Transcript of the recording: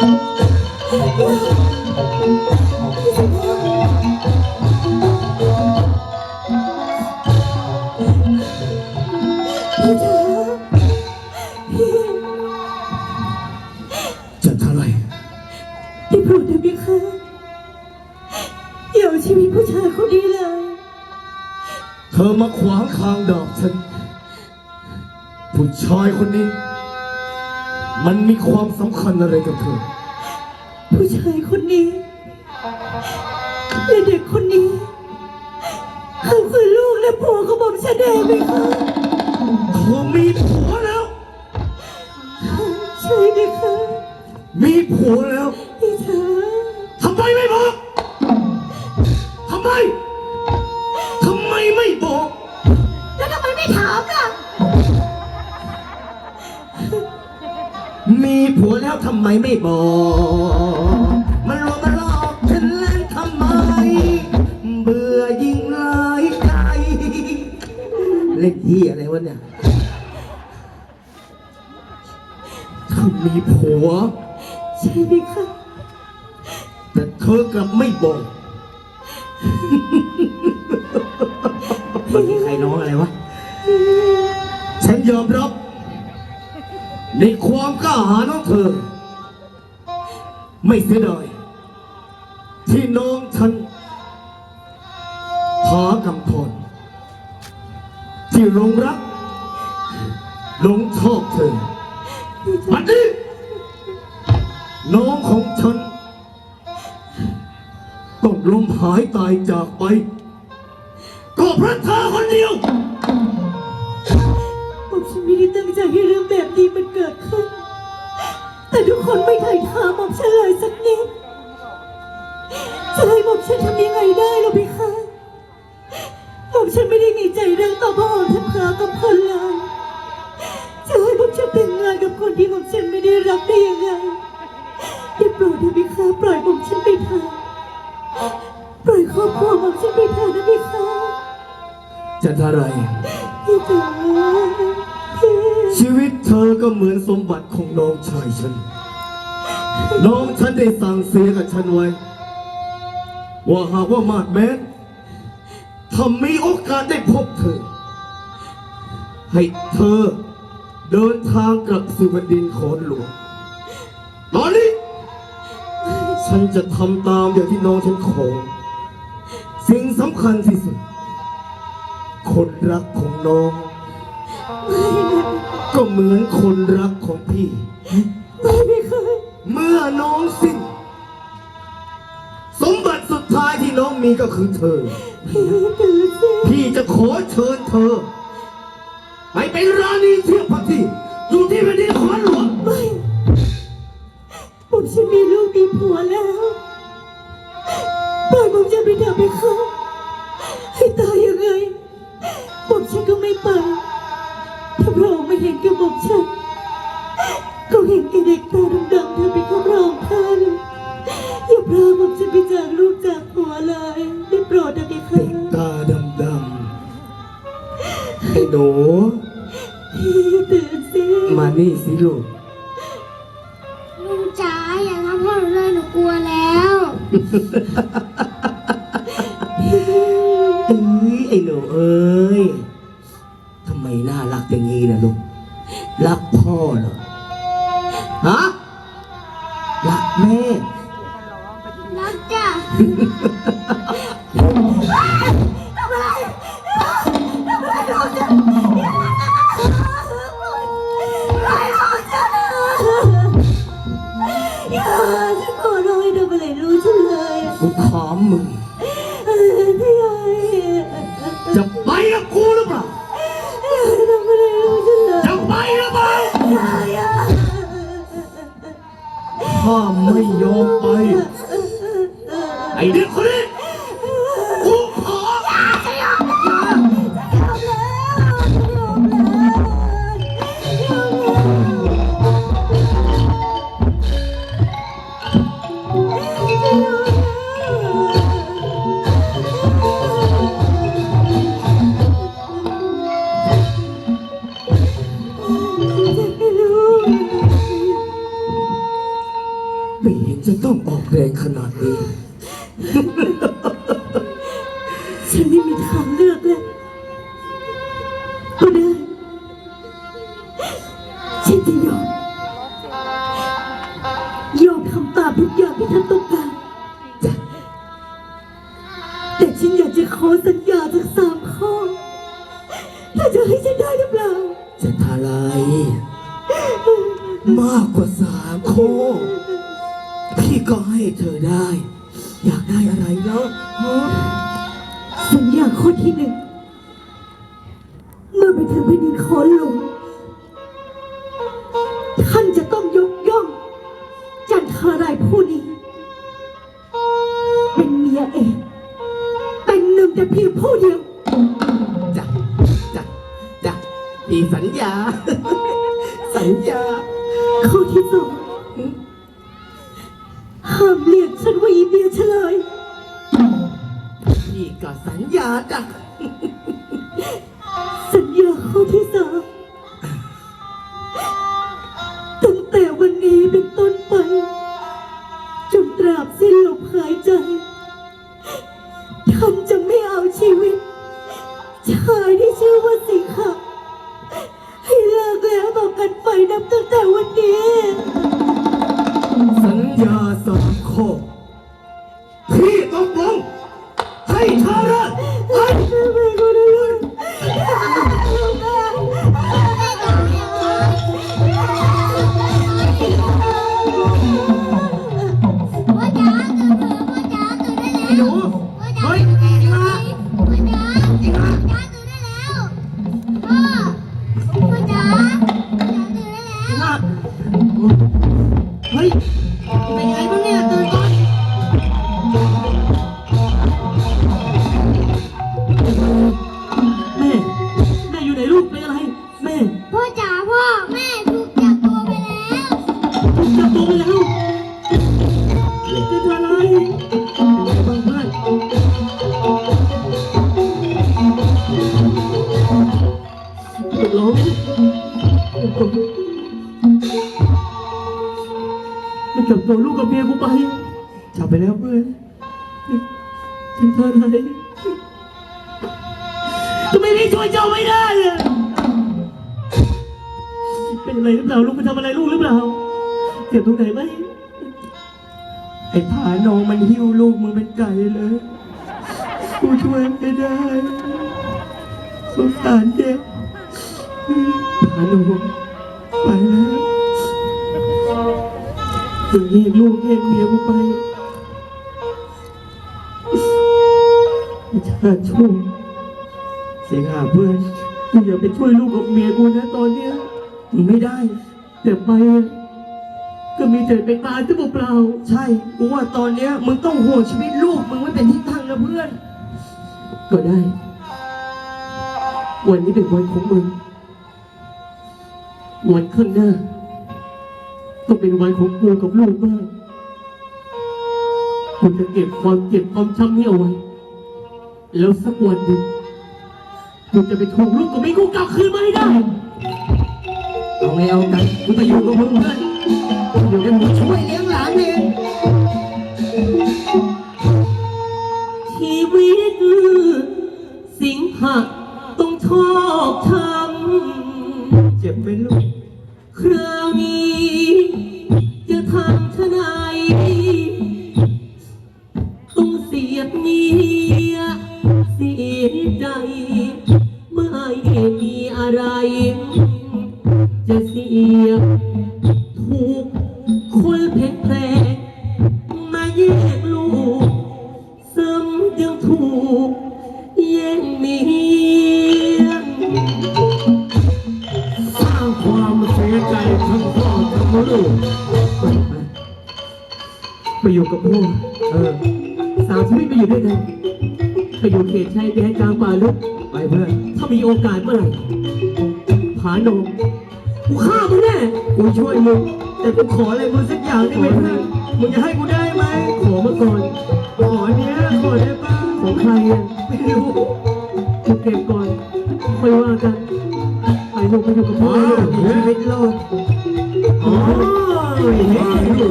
พี่จ๋าพี่จะเท่าไหรพี่โปรดเถอะพี่คะอย่าเอาชีวิตผู้ชายคนนี้เลยเธอมาขวางทางดอกฉัน ผู้ชายคนนี้ มันมีความสำคัญอะไรกับเธอ ผู้ชายคนนี้และเด็กคนนี้เขาคือลูกและผัวของผมฉันเองไหมคะเธอมีผัวแล้ว ใช่ไหมคะมีผัวแล้วพี่จ๋าทำไมไม่บอกทำไมทำไมไม่บอก แล้วทำไมไม่ถามล่ะ มีผัวแล้วทำไมไม่บอก มันรอมาหลอกฉันเล่นทำไม เบื่อยิ่งหลายใจเล่นที่อะไรวะเนี่ยเธอมีผัว ใช่ไหมคะแต่เธอกลับไม่บอก มันมีใครร้องอะไรวะ ฉันยอมรับ ในความกล้าหาญของเธอ ไม่เสียดายที่น้องฉันหากำพรที่หลงรักหลงชอบเธอบัดนี้น้องของฉันต้องลมหายตายจากไป ก็เพราะเธอ ไม่ได้ตั้งใจให้เรื่องแบบนี้มันเกิดขึ้น แต่ทุกคนไม่ถ่ายถามผมฉันเลยสักนิด จะให้ผมฉันทำยังไงได้ล่ะพี่คะผมฉันไม่ได้มีใจเรื่องต่อพระองค์ท่านพระกับคนเลยจะให้ผมฉันแต่งงานกับคนที่ผมฉันไม่ได้รักได้ยังไงได้โปรดเถอะพี่คะปล่อยผมฉันไปเถอะปล่อยครอบครัวผมฉันไปเถอะนะพี่คะจะอะไรพี่จ๋าพี่ชีวิตเธอก็เหมือนสมบัติของน้องชายฉัน น้องฉันได้สั่งเสียกับฉันไว้ ว่าหากว่ามาดแมนถ้ามีโอกาสได้พบเธอ ให้เธอเดินทางกลับสู่แผ่นดินขอนหลวง ตอนนี้ ฉันจะทำตามอย่างที่น้องฉันขอ สิ่งสำคัญที่สุด คนรักของน้อง ก็เหมือนคนรักของพี่ไม่พี่คะเมื่อน้องสิ้น สมบัติสุดท้ายที่น้องมีก็คือเธอพี่ตื่นสิพี่จะขอเชิญเธอ ไปเป็นราณีเทียบพักที่อยู่ที่แผ่นดินขอนหลวงไม่ผมฉันมีลูกมีผัวแล้วปล่อยผมจะไปเถอะไปค่ะให้ตายยังไงผมฉันก็ไม่ไป กลัวแล้ว เอ้ยไอ้หนูเอ้ยทำไมน่ารักอย่างนี้นะลูก รักพ่อเหรอ ฮะ รักแม่ รักจ้ะ ไปกับกูหรือเปล่าทำอะไรรู้ฉันเลยจะไปหรือเปล่าอย่าถ้าไม่ยอมไป ไอเด็กคนนี้ ไม่เห็นจะต้องออกแรงขนาดนี้ ฉันไม่มีทางเลือกแล้วก็ได้ฉันจะยอมยอมทำตามทุกอย่างที่ท่านต้องการจ้ะแต่ฉันอยากจะขอสัญญาสักสามข้อถ้าจะให้ฉันได้หรือเปล่าจะทลายมากกว่าสามโค พี่ก็ให้เธอได้ อยากได้อะไรเนาะฮะสัญญาข้อที่หนึ่ง เมื่อไปถึงแผ่นดินโคนหลวงท่านจะต้องยกย่อง จันทารายผู้นี้ เป็นเมียเองเป็นหนึ่งแต่เพียงผู้เดียว จ้ะจ้ะจ้ะพี่สัญญา สัญญา ข้อที่สอง ก็สัญญาจ้ะ สัญญาข้อที่สามตั้งแต่วันนี้เป็นต้นไป จนตราบสิ้นลมหายใจ มันลูกกับเมียกูไป จับไปแล้วเพื่อนฉันทำอะไรทำไมพี่ช่วยเจ้าไม่ได้อะเป็นอะไรหรือเปล่าลูกไปทำอะไรลูกหรือเปล่าเจ็บตรงไหนไหมไอ้ผาโนมันหิ้วลูกมึงเป็นไก่เลย กูช่วยไม่ได้สงสารเด็กพาลูกไปแล้ว ถึงแยกลูกแยกเมียกูไปไอ้ชาติชั่วเสียงหาเพื่อนกูอย่าไปช่วยลูกกับเมียกูนะตอนเนี้ยมึงไม่ได้ แต่ไปอะก็มีแต่ไปตายที่เปล่าใช่กูว่าตอนเนี้ยมึงต้องห่วงชีวิตลูกมึงไม่เป็นที่ตั้งนะเพื่อน ๆก็ได้ วันนี้เป็นวันของมึงวันข้างหน้า ต้องเป็นวัยของกูกับลูกบ้างกูจะเก็บความเจ็บความช้ำนี้เอาไว้ แล้วสักวันหนึ่งกูจะไปทวงลูกกับแม่กูกลับคืนมาให้ได้ เอาไงเอากันกูจะอยู่กับมึงเพื่อนอยู่กับมึงช่วยเลี้ยงหลาน เสียบเงียเสียใจ ไม่มีอะไร จะเสียถูกคนเพชรแพรมาแยกลูกซ้ำยังถูกแย่งเมียสร้างความเสียใจทั้งพ่อทั้งลูกไปอยู่กับพ่อเออ สาวชีวิตไปอยู่ด้วยกันไปอยู่เขตชายแดนกลางป่าลึก ไปเพื่อน ถ้ามีโอกาสเมื่อไหร่ผาโนงกูฆ่ามึงแน่ กูช่วยมึง แต่กูขออะไรมึงสักอย่างได้ไหมเพื่อน มึงจะให้กูได้ไหม ขอมาก่อน ขอเนี้ยขอได้ปะของใครอะไม่รู้กูเก็บก่อนไม่ว่ากัน ไปลูกไปอยู่กับพ่อชีวิตรอดอ๋อ้ย